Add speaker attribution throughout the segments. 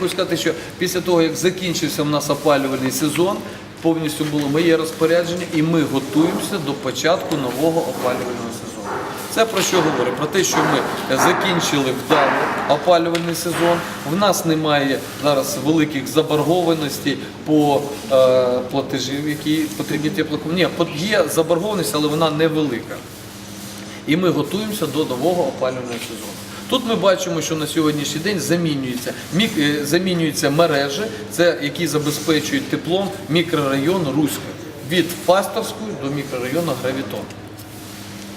Speaker 1: Хочу сказати, що після того, як закінчився в нас опалювальний сезон, повністю було моє розпорядження, і ми готуємося до початку нового опалювального сезону. Це про що говорить? Про те, що ми закінчили вдало опалювальний сезон. В нас немає зараз великих заборгованостей по е, платежів, які потрібні теплокомунікації. Ні, є заборгованість, але вона невелика. І ми готуємося до нового опалювального сезону. Тут ми бачимо, що на сьогоднішній день замінюються, е, замінюються мережі, це які забезпечують теплом мікрорайон Руська від Фастовської до мікрорайону Гравітон.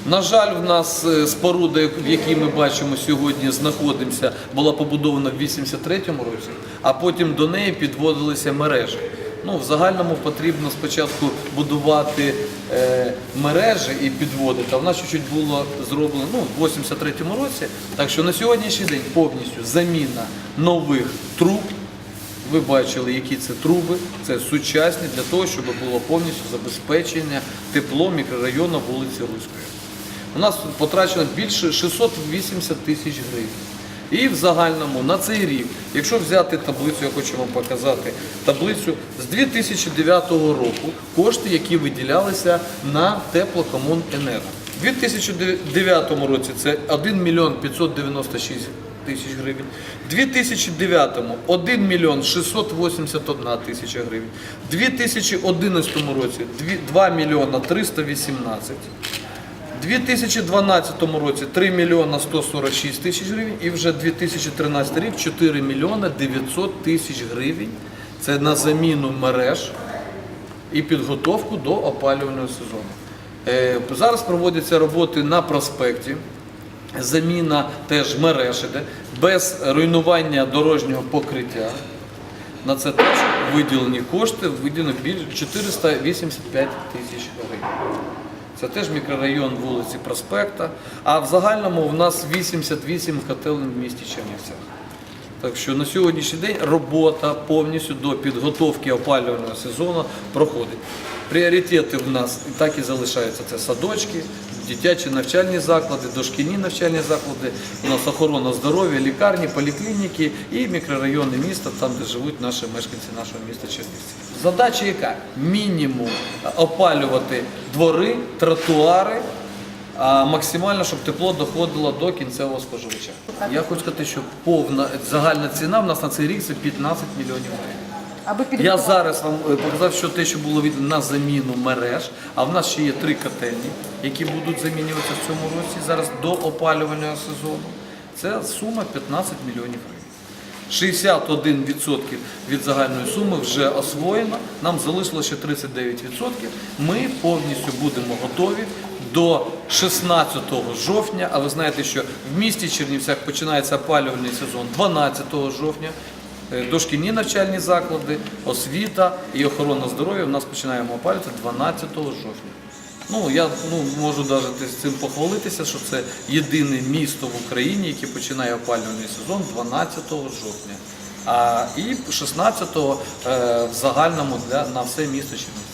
Speaker 1: На жаль, в нас е, споруда, в якій ми бачимо сьогодні, знаходимося, була побудована в 83-му році, а потім до неї підводилися мережі. Ну, в загальному потрібно спочатку будувати е, мережі і підводити. А в нас чуть-чуть було зроблено ну, в 83-му році. Так що на сьогоднішній день повністю заміна нових труб. Ви бачили, які це труби, це сучасні для того, щоб було повністю забезпечення тепло мікрорайону вулиці Руської. У нас потрачено більше 680 тисяч гривень. І в загальному на цей рік, якщо взяти таблицю, я хочу вам показати таблицю з 2009 року, кошти, які виділялися на теплокомуненерго. У 2009 році це 1 мільйон 596 тисяч гривень. У 2009 1 мільйон 681 тисяча гривень. У 2011 році 2 мільйона 318 у 2012 році 3 мільйона 146 тисяч гривень і вже 2013 рік 4 мільйона 900 тисяч гривень. Це на заміну мереж і підготовку до опалювального сезону. Е, Зараз проводяться роботи на проспекті, заміна теж мереж іде, без руйнування дорожнього покриття. На це теж виділені кошти, виділено більше 485 тисяч гривень. Це теж мікрорайон вулиці Проспекта. А в загальному в нас 88 котелень в місті Чернівцях. Так що на сьогоднішній день робота повністю до підготовки опалювального сезону проходить. Пріоритети в нас так і залишаються. Це садочки, дитячі навчальні заклади, дошкільні навчальні заклади, у нас охорона здоров'я, лікарні, поліклініки і мікрорайони міста, там, де живуть наші мешканці нашого міста Чернівці. Задача яка? Мінімум опалювати двори, тротуари, максимально, щоб тепло доходило до кінцевого споживача. Я хочу сказати, що повна загальна ціна в нас на цей рік це 15 мільйонів гривень.
Speaker 2: Аби
Speaker 1: Я
Speaker 2: підготувати.
Speaker 1: зараз вам е, показав, що те, що було віддано на заміну мереж, а в нас ще є три котельні, які будуть замінюватися в цьому році зараз до опалювального сезону. Це сума 15 мільйонів гривень. 61% від загальної суми вже освоєно, нам залишилося ще 39%. Ми повністю будемо готові до 16 жовтня. А ви знаєте, що в місті Чернівцях починається опалювальний сезон 12 жовтня. Е, Дошкільні навчальні заклади, освіта і охорона здоров'я в нас починаємо опалювати 12 жовтня. Ну, я ну, можу навіть з цим похвалитися, що це єдине місто в Україні, яке починає опалювальний сезон 12 жовтня. А, і 16-го е, в загальному для, на все місто Чернівці.